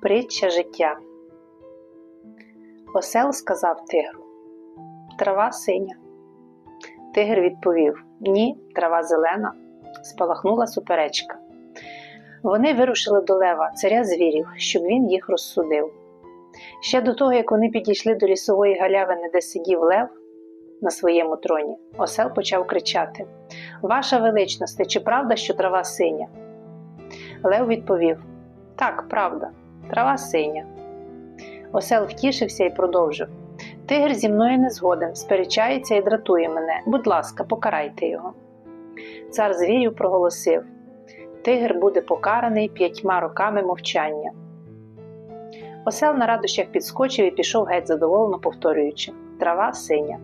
Притча життя. Осел сказав тигру. Трава синя. Тигр відповів: Ні, трава зелена. Спалахнула суперечка. Вони вирушили до лева, царя звірів, щоб він їх розсудив. Ще до того, як вони підійшли до лісової галявини, де сидів лев на своєму троні, осел почав кричати: Ваша величність, чи правда, що трава синя? Лев відповів: Так, правда, трава синя. Осел втішився і продовжив: Тигр зі мною не згоден, сперечається і дратує мене. Будь ласка, покарайте його. Цар звірів проголосив: Тигр буде покараний п'ятьма роками мовчання. Осел на радощах підскочив і пішов геть задоволено повторюючи трава синя.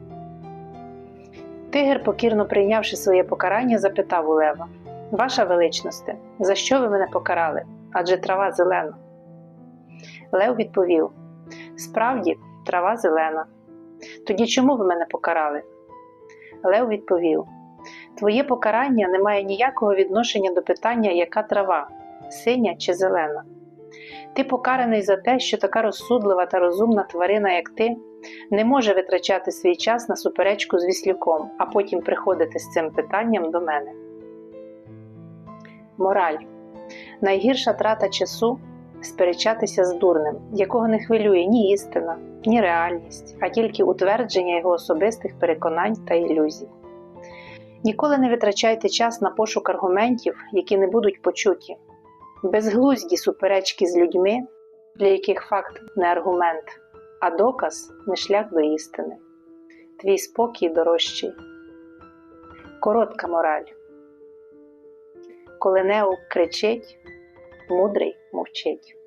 Тигр, покірно прийнявши своє покарання, запитав у лева Ваша величносте, за що ви мене покарали? Адже трава зелена. Лев відповів Справді, трава зелена. Тоді чому ви мене покарали? Лев відповів Твоє покарання не має ніякого відношення до питання, яка трава, синя чи зелена. Ти покараний за те, що така розсудлива та розумна тварина, як ти, не може витрачати свій час на суперечку з віслюком, а потім приходити з цим питанням до мене. Мораль. Найгірша трата часу сперечатися з дурним, якого не хвилює ні істина, ні реальність, а тільки утвердження його особистих переконань та ілюзій. Ніколи не витрачайте час на пошук аргументів, які не будуть почуті. Безглузді суперечки з людьми, для яких факт не аргумент, а доказ не шлях до істини. Твій спокій дорожчий. Коротка мораль. Коли неук кричить, мудрий Motivo.